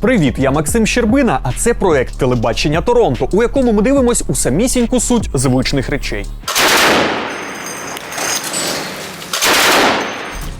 Привіт, я Максим Щербина, а це проект телебачення Торонто, у якому ми дивимось у самісіньку суть звичних речей.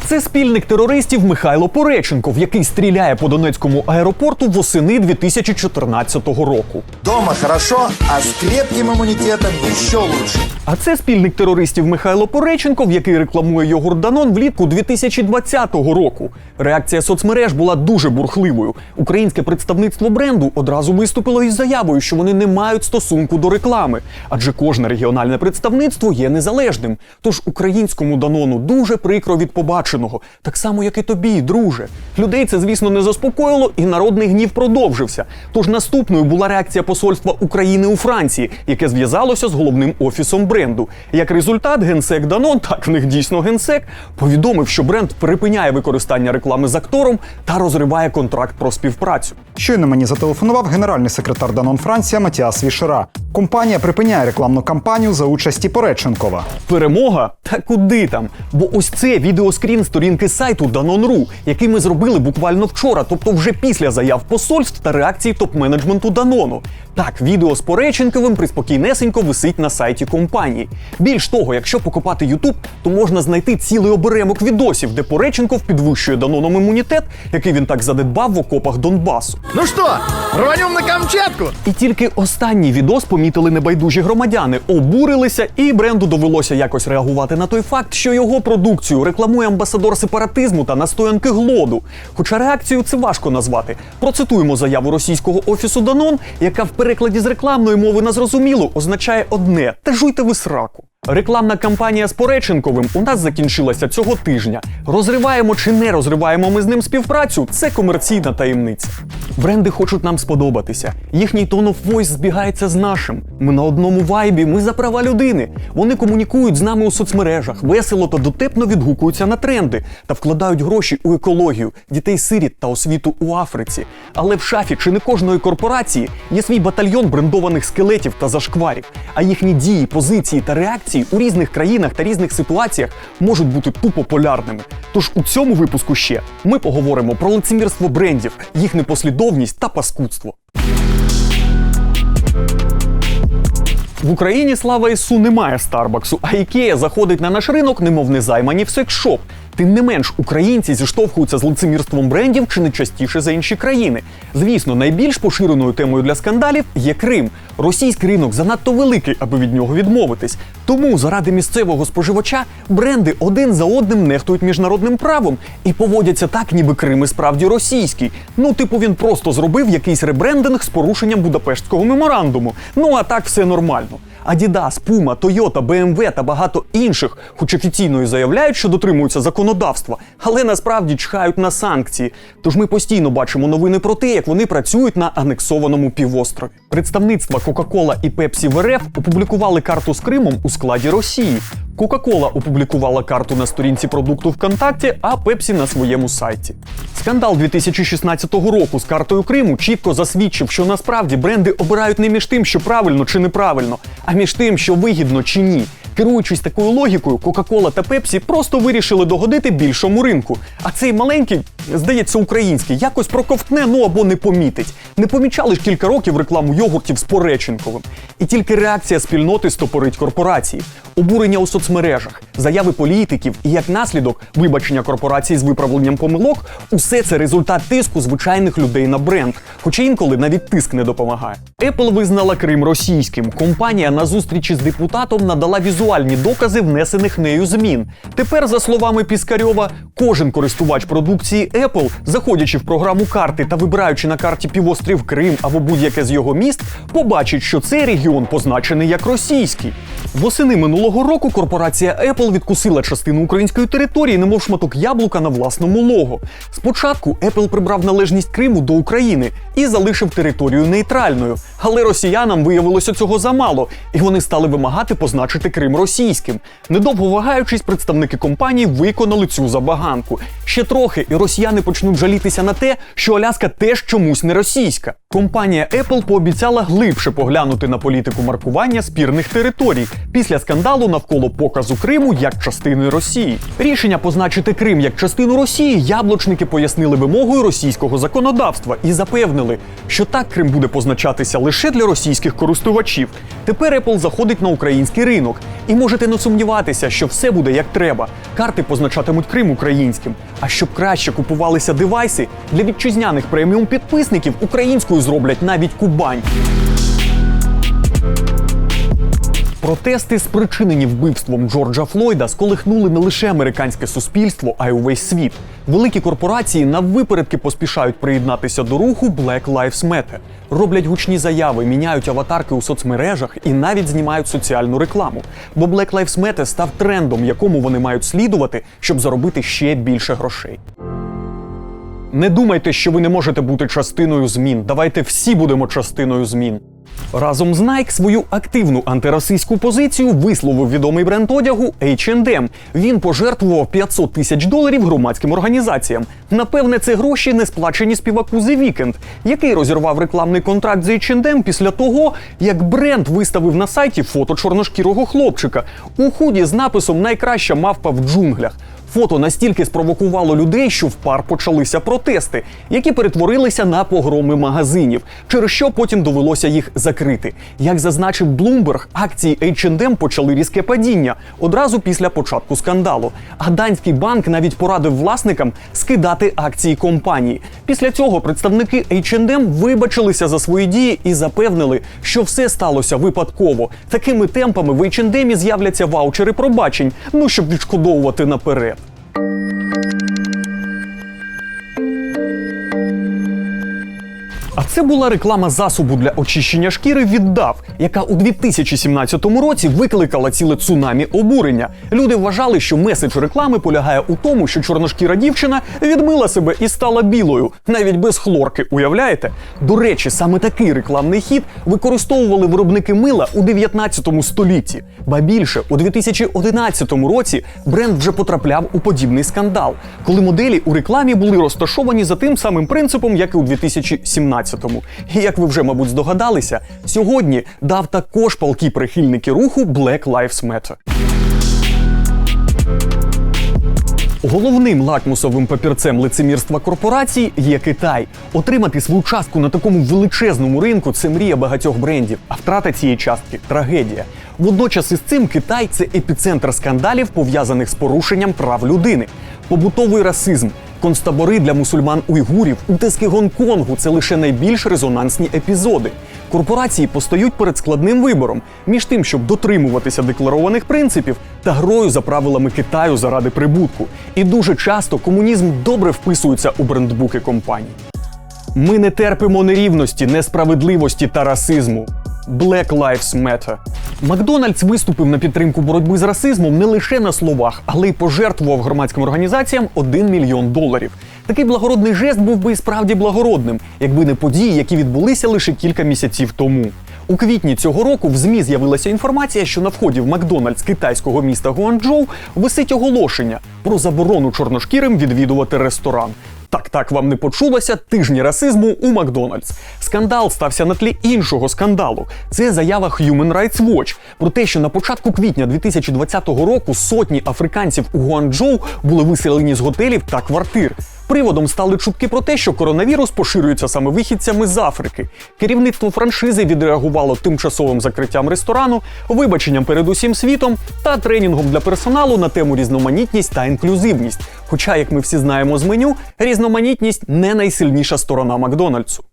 Це спільник терористів Михайло Пореченков, який стріляє по Донецькому аеропорту восени 2014 року. Дома хорошо, а с крепким иммунитетом еще лучше. А це спільник терористів Михайло Пореченков, який рекламує йогурт Данон влітку 2020 року. Реакція соцмереж була дуже бурхливою. Українське представництво бренду одразу виступило із заявою, що вони не мають стосунку до реклами, адже кожне регіональне представництво є незалежним. Тож українському Данону дуже прикро від побаченого, так само як і тобі, друже. Людей це, звісно, не заспокоїло, і народний гнів продовжився. Тож наступною була реакція посольства України у Франції, яке зв'язалося з головним офісом бренду. Як результат, генсек Данон, так в них дійсно генсек, повідомив, що бренд припиняє використання реклами з актором та розриває контракт про співпрацю. Щойно мені зателефонував генеральний секретар Данон Франція Матіас Вішера. Компанія припиняє рекламну кампанію за участі Пореченкова. Перемога? Та куди там? Бо ось це відеоскрін сторінки сайту Danon.ru, який ми зробили буквально вчора, тобто вже після заяв посольств та реакції топ-менеджменту Данону. Так, відео з Пореченковим приспокійнесенько висить на сайті компанії. Більш того, якщо покопати YouTube, то можна знайти цілий оберемок відосів, де Пореченков підвищує Даноном імунітет, який він так задедбав в окопах Донбасу. Ну что, рванем на Камчатку? І тільки останній відос помітили небайдужі громадяни, обурилися, і бренду довелося якось реагувати на той факт, що його продукцію рекламує амбасадор сепаратизму та настоянки глоду. Хоча реакцію це важко назвати. Процитуємо заяву російського офісу Данон, яка в перекладі з рекламної мови на зрозумілу означає одне: та жуйте ви сраку. Рекламна кампанія з Пореченковим у нас закінчилася цього тижня. Розриваємо чи не розриваємо ми з ним співпрацю це комерційна таємниця. Бренди хочуть нам сподобатися. Їхній tone of voice збігається з нашим. Ми на одному вайбі, ми за права людини. Вони комунікують з нами у соцмережах, весело та дотепно відгукуються на тренди та вкладають гроші у екологію, дітей сиріт та освіту у Африці. Але в шафі чи не кожної корпорації є свій батальйон брендованих скелетів та зашкварів. А їхні дії, позиції та реакції у різних країнах та різних ситуаціях можуть бути тупо полярними. Тож у цьому випуску ще ми поговоримо про лицемірство брендів, їх непослідовність та паскудство. В Україні слава Ісу немає Старбаксу, а Ікея заходить на наш ринок, немов незаймані в секс-шоп. Тим не менш, українці зіштовхуються з лицемірством брендів чи не частіше за інші країни. Звісно, найбільш поширеною темою для скандалів є Крим. Російський ринок занадто великий, аби від нього відмовитись. Тому заради місцевого споживача бренди один за одним нехтують міжнародним правом і поводяться так, ніби Крим і справді російський. Ну, типу, він просто зробив якийсь ребрендинг з порушенням Будапештського меморандуму. Ну а так все нормально. Adidas, Puma, Toyota, BMW та багато інших, хоч офіційно і заявляють, що дотримуються законодавства, але насправді чхають на санкції. Тож ми постійно бачимо новини про те, як вони працюють на анексованому півострові. Представництва Coca-Cola і Pepsi в РФ опублікували карту з Кримом у складі Росії. Coca-Cola опублікувала карту на сторінці продукту ВКонтакті, а Pepsi на своєму сайті. Скандал 2016 року з картою Криму чітко засвідчив, що насправді бренди обирають не між тим, що правильно чи неправильно, а між тим, що вигідно чи ні. Керуючись такою логікою, Кока-Кола та Пепсі просто вирішили догодити більшому ринку. А цей маленький, здається, український, якось проковтне, ну або не помітить. Не помічали ж кілька років рекламу йогуртів з Пореченковим. І тільки реакція спільноти стопорить корпорації, обурення у соцмережах, заяви політиків і як наслідок вибачення корпорації з виправленням помилок усе це результат тиску звичайних людей на бренд, хоча інколи навіть тиск не допомагає. Apple визнала Крим російським. Компанія на зустрічі з депутатом надала візуальні докази внесених нею змін. Тепер, за словами Піскарьова, кожен користувач продукції Apple, заходячи в програму карти та вибираючи на карті півострів Крим або будь-яке з його міст, побачить, що цей регіон позначений як російський. Восени минулого року корпорація Apple відкусила частину української території, немов шматок яблука на власному лого. Спочатку Apple прибрав належність Криму до України і залишив територію нейтральною. Але росіянам виявилося цього замало, і вони стали вимагати позначити Крим російським. Недовго вагаючись, представники компанії виконали цю забаганку. Ще трохи, і росіяни росіяни почнуть жалітися на те, що Аляска теж чомусь не російська. Компанія Apple пообіцяла глибше поглянути на політику маркування спірних територій після скандалу навколо показу Криму як частини Росії. Рішення позначити Крим як частину Росії яблучники пояснили вимогою російського законодавства і запевнили, що так Крим буде позначатися лише для російських користувачів. Тепер Apple заходить на український ринок, і можете не сумніватися, що все буде як треба. Карти позначатимуть Крим українським. А щоб краще купувалися девайси для вітчизняних преміум підписників, українською зроблять навіть Кубань. Протести, спричинені вбивством Джорджа Флойда, сколихнули не лише американське суспільство, а й увесь світ. Великі корпорації наввипередки поспішають приєднатися до руху Black Lives Matter. Роблять гучні заяви, міняють аватарки у соцмережах і навіть знімають соціальну рекламу. Бо Black Lives Matter став трендом, якому вони мають слідувати, щоб заробити ще більше грошей. Не думайте, що ви не можете бути частиною змін. Давайте всі будемо частиною змін. Разом з Nike свою активну антирасистську позицію висловив відомий бренд одягу H&M. Він пожертвував 500 тисяч доларів громадським організаціям. Напевне, це гроші не сплачені співаку The Weeknd, який розірвав рекламний контракт з H&M після того, як бренд виставив на сайті фото чорношкірого хлопчика у худі з написом Найкраща мавпа в джунглях. Фото настільки спровокувало людей, що в пар почалися протести, які перетворилися на погроми магазинів, через що потім довелося їх закрити. Як зазначив Bloomberg, акції H&M почали різке падіння одразу після початку скандалу. А данський банк навіть порадив власникам скидати акції компанії. Після цього представники H&M вибачилися за свої дії і запевнили, що все сталося випадково. Такими темпами в H&M з'являться ваучери пробачень, ну щоб відшкодовувати наперед. Música А це була реклама засобу для очищення шкіри від DAV, яка у 2017 році викликала ціле цунамі обурення. Люди вважали, що меседж реклами полягає у тому, що чорношкіра дівчина відмила себе і стала білою, навіть без хлорки. Уявляєте? До речі, саме такий рекламний хід використовували виробники мила у 19 столітті. Ба більше у 2011 році бренд вже потрапляв у подібний скандал, коли моделі у рекламі були розташовані за тим самим принципом, як і у 2017 2017-му. І як ви вже, мабуть, здогадалися, сьогодні дав також палкі прихильники руху Black Lives Matter. Головним лакмусовим папірцем лицемірства корпорацій є Китай. Отримати свою частку на такому величезному ринку це мрія багатьох брендів, а втрата цієї частки трагедія. Водночас із цим Китай це епіцентр скандалів, пов'язаних з порушенням прав людини, побутовий расизм. Концтабори для мусульман уйгурів, утиски Гонконгу це лише найбільш резонансні епізоди. Корпорації постають перед складним вибором між тим, щоб дотримуватися декларованих принципів та грою за правилами Китаю заради прибутку. І дуже часто комунізм добре вписується у брендбуки компаній. Ми не терпимо нерівності, несправедливості та расизму. Black Lives Matter. Макдональдс виступив на підтримку боротьби з расизмом не лише на словах, але й пожертвував громадським організаціям 1 мільйон доларів. Такий благородний жест був би і справді благородним, якби не події, які відбулися лише кілька місяців тому. У квітні цього року в ЗМІ з'явилася інформація, що на вході в Макдональдс китайського міста Гуанчжоу висить оголошення про заборону чорношкірим відвідувати ресторан. Так, так вам не почулося тижні расизму у Макдональдс. Скандал стався на тлі іншого скандалу. Це заява Human Rights Watch про те, що на початку квітня 2020 року сотні африканців у Гуанчжоу були виселені з готелів та квартир. Приводом стали чутки про те, що коронавірус поширюється саме вихідцями з Африки. Керівництво франшизи відреагувало тимчасовим закриттям ресторану, вибаченням перед усім світом та тренінгом для персоналу на тему різноманітність та інклюзивність. Хоча, як ми всі знаємо з меню, різноманітність не найсильніша сторона Макдональдсу.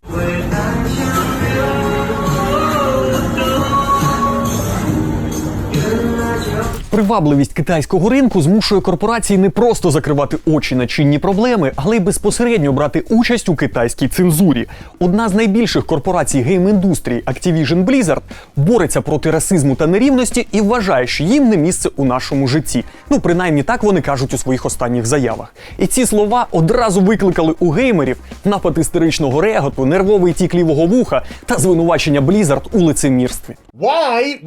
Привабливість китайського ринку змушує корпорації не просто закривати очі на чинні проблеми, але й безпосередньо брати участь у китайській цензурі. Одна з найбільших корпорацій гейм-індустрії Activision Blizzard бореться проти расизму та нерівності і вважає, що їм не місце у нашому житті. Ну, принаймні так вони кажуть у своїх останніх заявах. І ці слова одразу викликали у геймерів напад істеричного реготу, нервовий тік лівого вуха та звинувачення Blizzard у лицемірстві.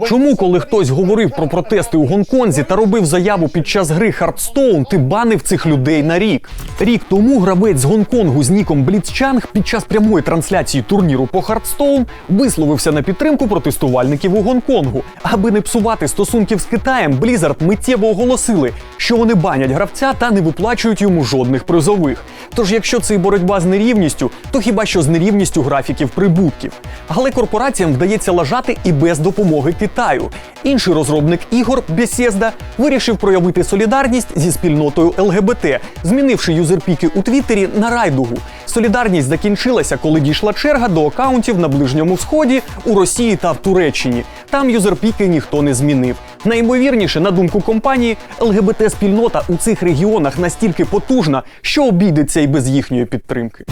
Чому, коли хтось говорив про протести у Гонконгу, Гонконзі та робив заяву під час гри Хардстоун, ти банив цих людей на рік. Рік тому гравець з Гонконгу з ніком Бліцчанг під час прямої трансляції турніру по Хардстоун висловився на підтримку протестувальників у Гонконгу. Аби не псувати стосунків з Китаєм, Blizzard миттєво оголосили, що вони банять гравця та не виплачують йому жодних призових. Тож, якщо це і боротьба з нерівністю, то хіба що з нерівністю графіків прибутків. Але корпораціям вдається лажати і без допомоги Китаю. Інший розробник ігор Bethesda вирішив проявити солідарність зі спільнотою ЛГБТ, змінивши юзерпіки у Твіттері на райдугу. Солідарність закінчилася, коли дійшла черга до акаунтів на Ближньому Сході, у Росії та в Туреччині. Там юзерпіки ніхто не змінив. Найімовірніше, на думку компанії, ЛГБТ-спільнота у цих регіонах настільки потужна, що обійдеться і без їхньої підтримки.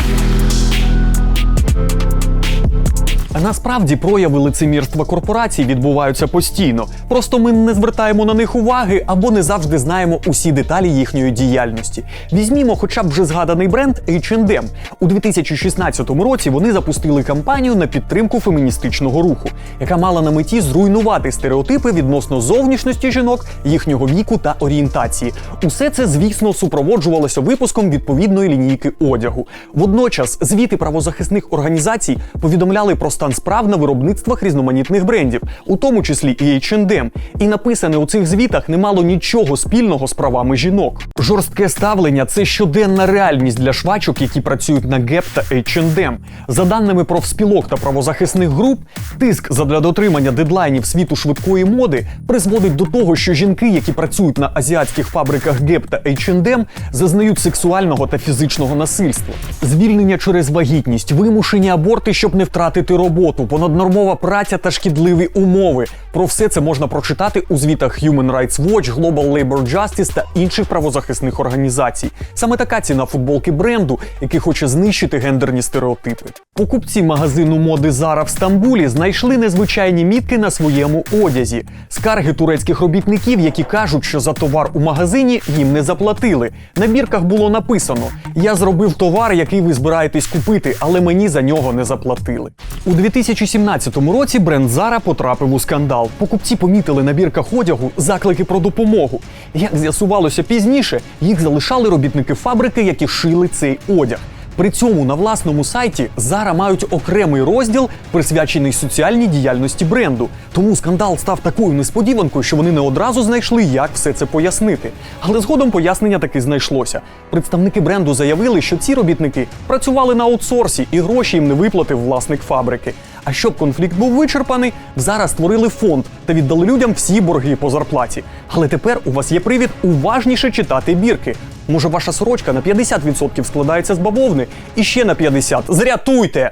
Насправді прояви лицемірства корпорацій відбуваються постійно. Просто ми не звертаємо на них уваги або не завжди знаємо усі деталі їхньої діяльності. Візьмімо хоча б вже згаданий бренд H&M. У 2016 році вони запустили кампанію на підтримку феміністичного руху, яка мала на меті зруйнувати стереотипи відносно зовнішності жінок, їхнього віку та орієнтації. Усе це, звісно, супроводжувалося випуском відповідної лінійки одягу. Водночас звіти правозахисних організацій повідомляли про стан справ на виробництвах різноманітних брендів, у тому числі і H&M. І написане у цих звітах не мало нічого спільного з правами жінок. Жорстке ставлення це щоденна реальність для швачок, які працюють на Gap та H&M. За даними профспілок та правозахисних груп, тиск задля дотримання дедлайнів світу швидкої моди призводить до того, що жінки, які працюють на азіатських фабриках Gap та H&M, зазнають сексуального та фізичного насильства. Звільнення через вагітність, вимушені аборти, щоб не втратити роботу, понаднормова праця та шкідливі умови. Про все це можна прочитати у звітах Human Rights Watch, Global Labor Justice та інших правозахисних організацій. Саме така ціна футболки бренду, який хоче знищити гендерні стереотипи. Покупці магазину моди Zara в Стамбулі знайшли незвичайні мітки на своєму одязі. Скарги турецьких робітників, які кажуть, що за товар у магазині їм не заплатили. На бірках було написано: Я зробив товар, який ви збираєтесь купити, але мені за нього не заплатили. У 2017 році бренд Zara потрапив у скандал. Покупці помітили на бірках одягу заклики про допомогу. Як з'ясувалося пізніше, їх залишали робітники фабрики, які шили цей одяг. При цьому на власному сайті Zara мають окремий розділ, присвячений соціальній діяльності бренду. Тому скандал став такою несподіванкою, що вони не одразу знайшли, як все це пояснити. Але згодом пояснення таки знайшлося. Представники бренду заявили, що ці робітники працювали на аутсорсі і гроші їм не виплатив власник фабрики. А щоб конфлікт був вичерпаний, зараз створили фонд та віддали людям всі борги по зарплаті. Але тепер у вас є привід уважніше читати бірки. Може, ваша сорочка на 50% складається з бавовни і ще на 50%. Зрятуйте!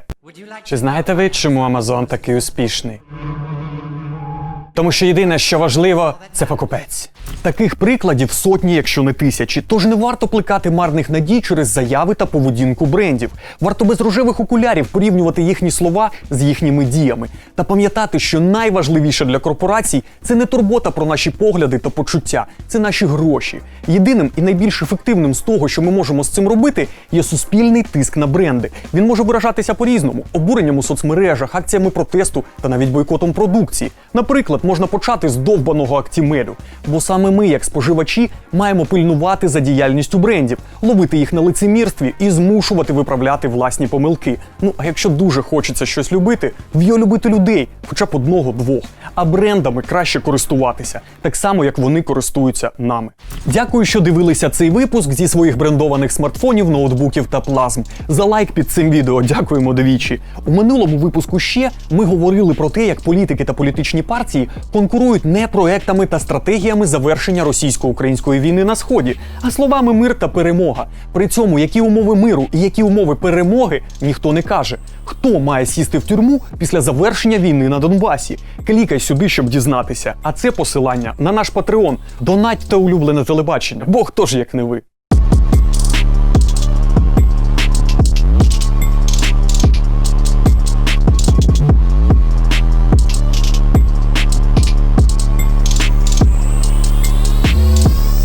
Чи знаєте ви, чому Амазон такий успішний? Тому що єдине, що важливо, це покупець. Таких прикладів сотні, якщо не тисячі. Тож не варто плекати марних надій через заяви та поведінку брендів. Варто без рожевих окулярів порівнювати їхні слова з їхніми діями та пам'ятати, що найважливіше для корпорацій це не турбота про наші погляди та почуття, це наші гроші. Єдиним і найбільш ефективним з того, що ми можемо з цим робити, є суспільний тиск на бренди. Він може виражатися по-різному: обуренням у соцмережах, акціями протесту та навіть бойкотом продукції. Наприклад, можна почати з довбаного актімелю, бо саме ми, як споживачі, маємо пильнувати за діяльністю брендів, ловити їх на лицемірстві і змушувати виправляти власні помилки. Ну а якщо дуже хочеться щось любити, в'йо любити людей, хоча б одного-двох. А брендами краще користуватися, так само як вони користуються нами. Дякую, що дивилися цей випуск зі своїх брендованих смартфонів, ноутбуків та плазм. За лайк під цим відео дякуємо двічі. У минулому випуску ще ми говорили про те, як політики та політичні партії конкурують не проектами та стратегіями завершення російсько-української війни на сході, а словами мир та перемога. При цьому які умови миру і які умови перемоги ніхто не каже. Хто має сісти в тюрму після завершення війни на Донбасі? Клікай сюди, щоб дізнатися. А це посилання на наш Патреон. Донатьте улюблене телебачення. Бо хто ж як не ви?